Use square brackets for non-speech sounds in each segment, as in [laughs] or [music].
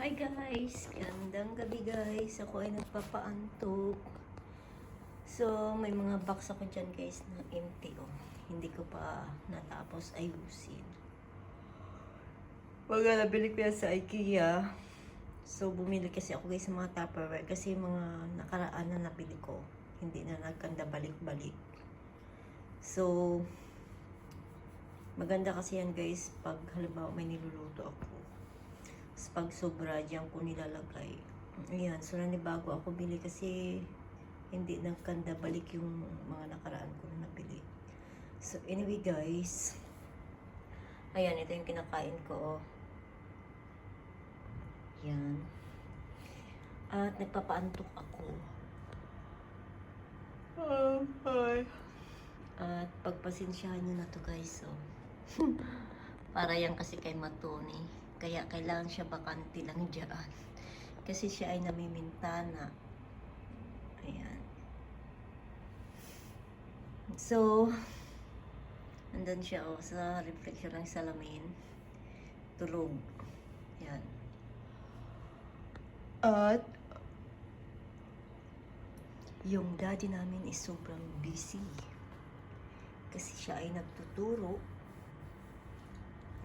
Hi guys! Gandang gabi guys. Ako ay nagpapaantok. So, may mga box ako dyan guys na empty oh. Hindi ko pa natapos ayusin. Baga nabili ko yan sa IKEA. So, bumili kasi ako guys sa mga Tupperware kasi mga nakaraan na nabili ko. Hindi na nagkanda balik-balik. So, maganda kasi yan guys pag halimbawa may niluluto ako. Pag sobra, diyan ko nilalagay. Ayan, so nanibago ako bili kasi hindi nagkanda balik yung mga nakaraan ko na nabili. So anyway guys, ayan, ito yung kinakain ko. oh. Yan. At nagpapaantok ako. Um, hi. At pagpasensyahan nyo na to guys, so. [laughs] Para yan kasi kay Matoni. Kaya kailangan siya bakante lang dyan. Kasi siya ay namimintana. Ayan. So, andun siya oh, sa reflection ng salamin. Tulog. Yan. At, yung daddy namin is sobrang busy. Kasi siya ay nagtuturo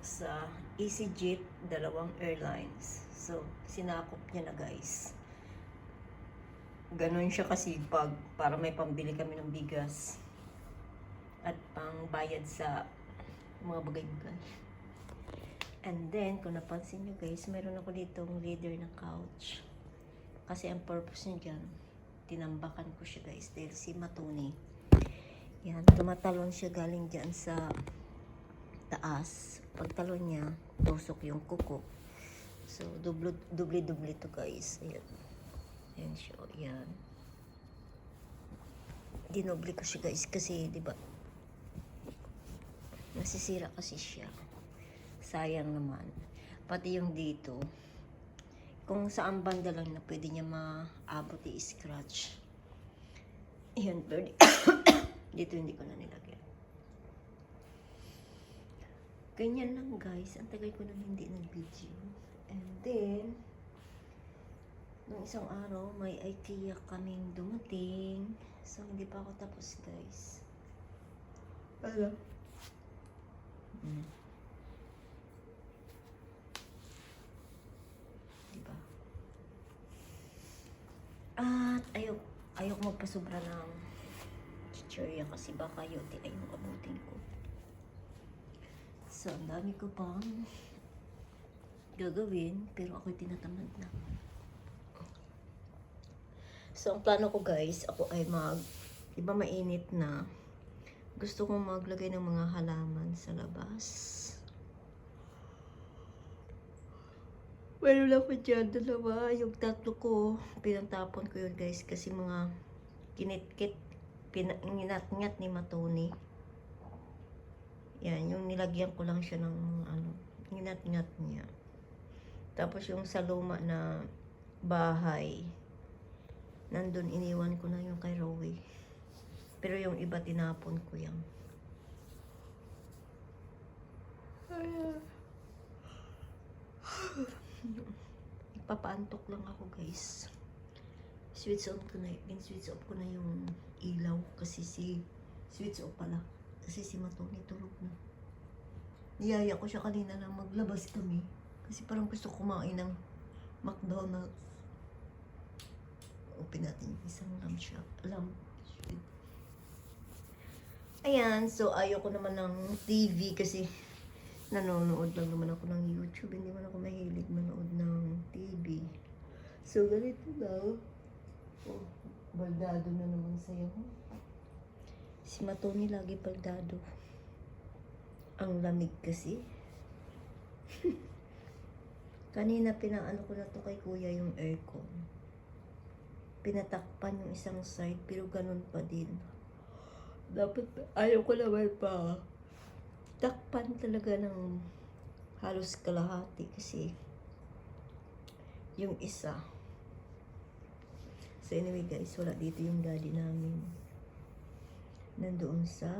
sa EasyJet, dalawang airlines. So, sinakop niya na guys. Ganon siya kasipag para may pambili kami ng bigas at pang bayad sa mga bagay-bagay. And then, kung napansin nyo guys, meron ako ditong leather na couch. Kasi ang purpose niya dyan, tinambakan ko siya guys dahil si Matuni. Yan, tumatalon siya galing dyan sa taas. Pagtalon niya, tusok yung kuko. So, dubli-dubli to guys. Ayan. Ayan siya. Ayan. Dinobli ko siya guys kasi, di ba, nasisira kasi siya. Sayang naman. Pati yung dito, kung saan banda lang na pwede niya maabot i-scratch. Ayan, pero di- [coughs] dito hindi ko na nilagyan. Ganyan lang guys. Ang tagal ko nang hindi nag-video. And then, nung isang araw, may IKEA kaming dumating. So, hindi pa ako tapos guys. Ano? Mm. Diba? At ayok, ayok magpasobra ng chichirya kasi baka yote ay yung abutin ko. So, ang dami ko pang gagawin, pero ako'y tinatamad na. So, ang plano ko guys, ako ay mag, di ba mainit na, gusto kong maglagay ng mga halaman sa labas. Meron ako dyan, dalawa. Yung tatlo ko, pinatapon ko yun guys kasi mga kinitkit, pinanginat-ngat ni Matoni. Yan, yung nilagyan ko lang siya ng ano, nginat-ngat niya. Tapos yung sa luma na bahay, nandun iniwan ko na yung kay Rowie. Pero yung iba tinapon ko yan. Ipapaantok lang ako guys. Switch off ko na, switch off ko na yung ilaw kasi si switch off pala. Kasi si Matoni tulog na. Niyaya ko siya kanina na maglabas kami. Kasi parang gusto kumain ng McDonald's. Open natin yung isang lamp shop. Shop. Ayan, so ayoko naman ng TV kasi nanonood lang naman ako ng YouTube. Hindi man ako mahilig manood ng TV. So, ganito daw. Oh, baldado na naman sa'yo. Si Matoni lagi baldado. Ang lamig kasi. [laughs] Kanina pinaano ko na to kay kuya yung aircon. Pinatakpan yung isang side pero ganun pa din. Dapat ayaw ko naman pa takpan talaga ng halos kalahati kasi yung isa. So anyway guys, wala dito yung daddy namin. Nandoon sa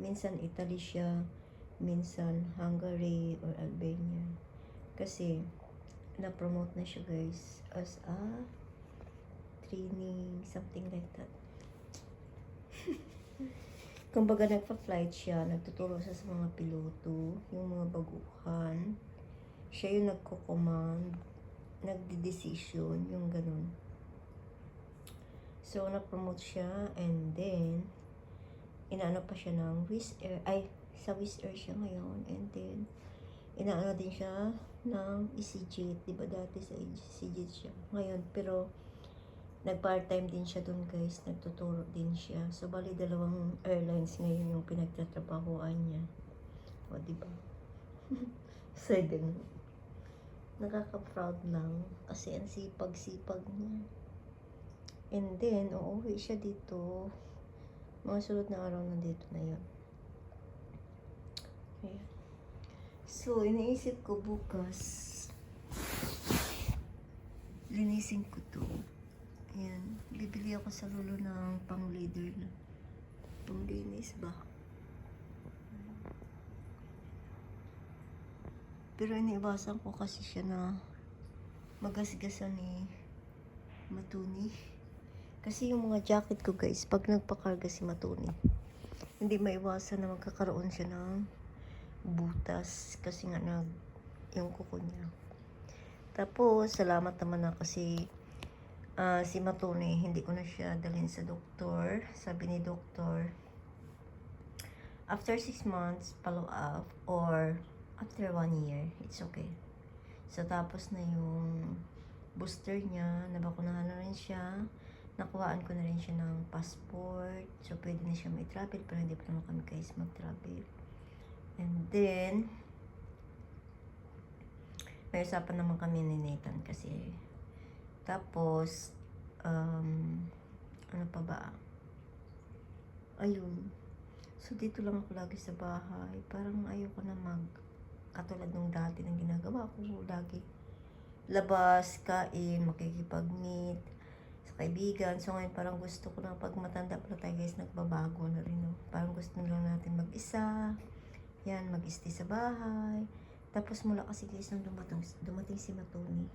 minsan Italy siya, minsan Hungary or Albania. Kasi na-promote na siya guys as a training, something like that. [laughs] Kumbaga nagpa-flight siya, nagtuturo siya sa mga piloto, yung mga baguhan. Siya yung nagko-command, nagde-decision, yung ganun. So, na-promote siya and then, inaano pa siya ng Wizz Air, ay, sa Wizz Air siya ngayon and then, inaano din siya ng EasyJet, di ba dati sa EasyJet siya. Ngayon, pero, nag-part-time din siya dun guys, nagtuturo din siya. So, bali dalawang airlines ngayon yung pinagtatrabahoan niya. O, di ba? [laughs] ganun. Nakaka-proud lang kasi ang sipag-sipag niya. And then, uuwi siya dito. Mga sunod na araw nandito na yun. Ayan. So, iniisip ko bukas. Linisin ko to. Ayan. Bibili ako sa lulo ng pang-leader na. Pang-linis ba? Pero iniiwasan ko kasi siya na magasgasan ni Matuni. Kasi yung mga jacket ko guys, pag nagpakarga si Matuni, hindi maiwasan na magkakaroon siya ng butas kasi nga nag yung kuko niya. Tapos, salamat naman na kasi ah, si Matuni, hindi ko na siya dalhin sa doktor. Sabi ni doktor, after 6 months, follow up or after 1 year, it's okay. So, tapos na yung booster niya, nabakunahan na rin siya. Nakuhaan ko na rin siya ng passport. So, pwede na siya may travel, pero hindi pa naman kami guys mag-travel. And then, may usapan naman kami ni Nathan kasi. Tapos, um, ano pa ba? Ayun. So, dito lang ako lagi sa bahay. Parang ayoko na mag, katulad nung dati ng ginagawa ko. Lagi labas, kain, makikipag-meet sa kaibigan. So, ngayon parang gusto ko na pag matanda pala tayo guys, nagbabago na rin. No? Parang gusto na lang natin mag-isa. Yan, mag-stay sa bahay. Tapos mula kasi guys, nung dumating, dumating si Matoni,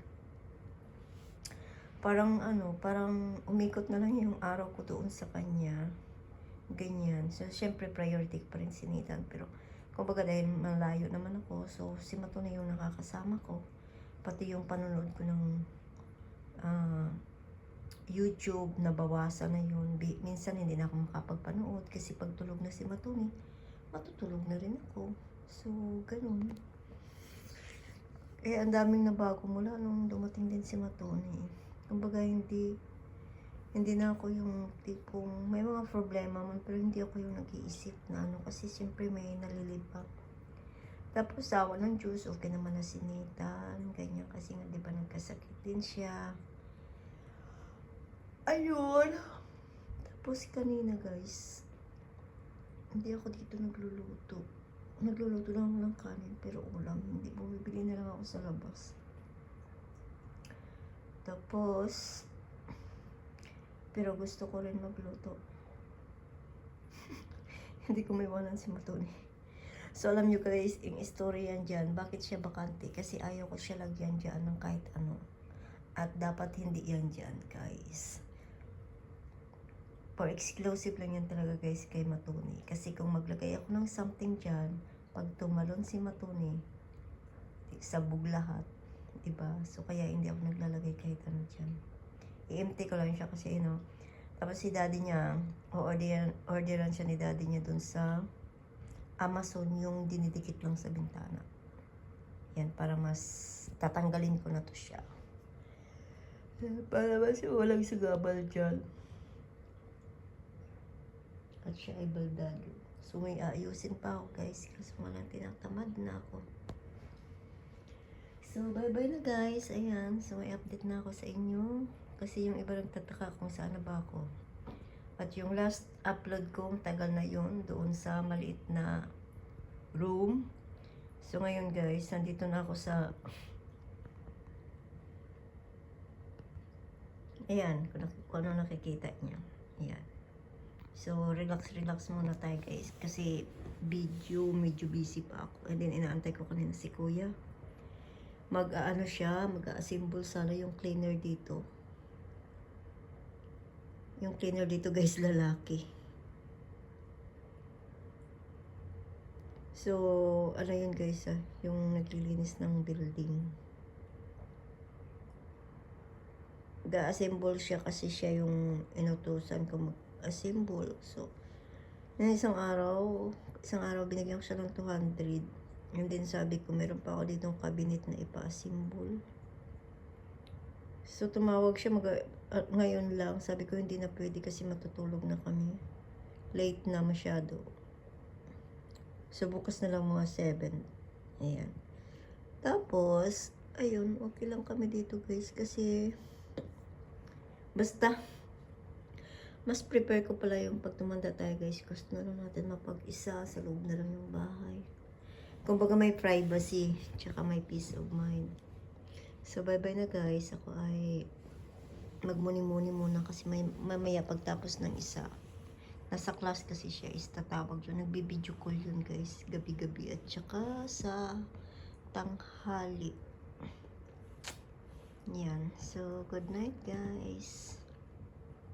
parang ano, parang umikot na lang yung araw ko doon sa kanya. Ganyan. So, syempre priority ko pa rin si Nathan. Pero, kumbaga dahil malayo naman ako, so si Matoni yung nakakasama ko. Pati yung panonood ko ng YouTube, nabawasan na yun. Minsan hindi na ako makapagpanood kasi pag tulog na si Matoni, matutulog na rin ako. So, ganun. Eh, ang daming nabago mula nung dumating din si Matoni. Kumbaga, hindi, hindi na ako yung tipong, may mga problema man, pero hindi ako yung nag-iisip na ano, kasi siyempre may nalilibak. Tapos, sawa ng Diyos, okay naman na si Nathan, ganyan, kasi nga, di ba, nagkasakit din siya. Ayun. Tapos, kanina, guys, hindi ako dito nagluluto. Nagluluto lang ng kanin, pero ulam. Hindi, bumibili na lang ako sa labas. Tapos, pero gusto ko rin magluto. [laughs] hindi ko maiwanan si Matoni. So, alam nyo guys, yung story yan dyan, bakit siya bakante? Kasi ayaw ko siya lagyan dyan ng kahit ano. At dapat hindi yan dyan, guys. For exclusive lang yan talaga guys kay Matuni. Kasi kung maglagay ako ng something dyan, pag tumalon si Matuni, sabog lahat. Diba? So kaya hindi ako naglalagay kahit ano dyan. I-empty ko lang siya kasi ano. Tapos si daddy niya, o-orderan orderan siya ni daddy niya dun sa Amazon yung dinidikit lang sa bintana. Yan, para mas tatanggalin ko na to siya. Para mas walang sugabal dyan. At siya ay baldado. So may aayusin pa ako guys kasi walang tinatamad na ako. So bye bye na guys. Ayan. So may update na ako sa inyo. Kasi yung iba nagtataka kung saan na ba ako. At yung last upload ko, tagal na yun doon sa maliit na room. So ngayon guys, nandito na ako sa Ayan, kung, ano nakikita niyo. Ayan. So, relax, relax muna tayo guys. Kasi video, medyo busy pa ako. And then, inaantay ko kanina si kuya. mag-ano siya, mag-assemble sana yung cleaner dito. Yung cleaner dito guys, lalaki. So, ano yun guys ah, yung naglilinis ng building. Ga-assemble siya kasi siya yung inutusan ko mag-assemble. So, yung isang araw, isang araw binigyan ko siya ng 200. And then sabi ko, meron pa ako ditong cabinet na ipa-assemble. So, tumawag siya mag ah, ngayon lang. Sabi ko, hindi na pwede kasi matutulog na kami. Late na masyado. So, bukas na lang mga 7. Ayan. Tapos, ayun, okay lang kami dito guys kasi basta mas prepare ko pala yung pag tumanda tayo guys gusto na natin mapag-isa sa loob na lang yung bahay. Kumbaga may privacy tsaka may peace of mind. So bye bye na guys. Ako ay magmuni-muni muna kasi may, mamaya pagtapos ng isa nasa class kasi siya is tatawag yun. Nagbibideo call yun guys gabi-gabi at tsaka sa tanghali. Yan. So good night guys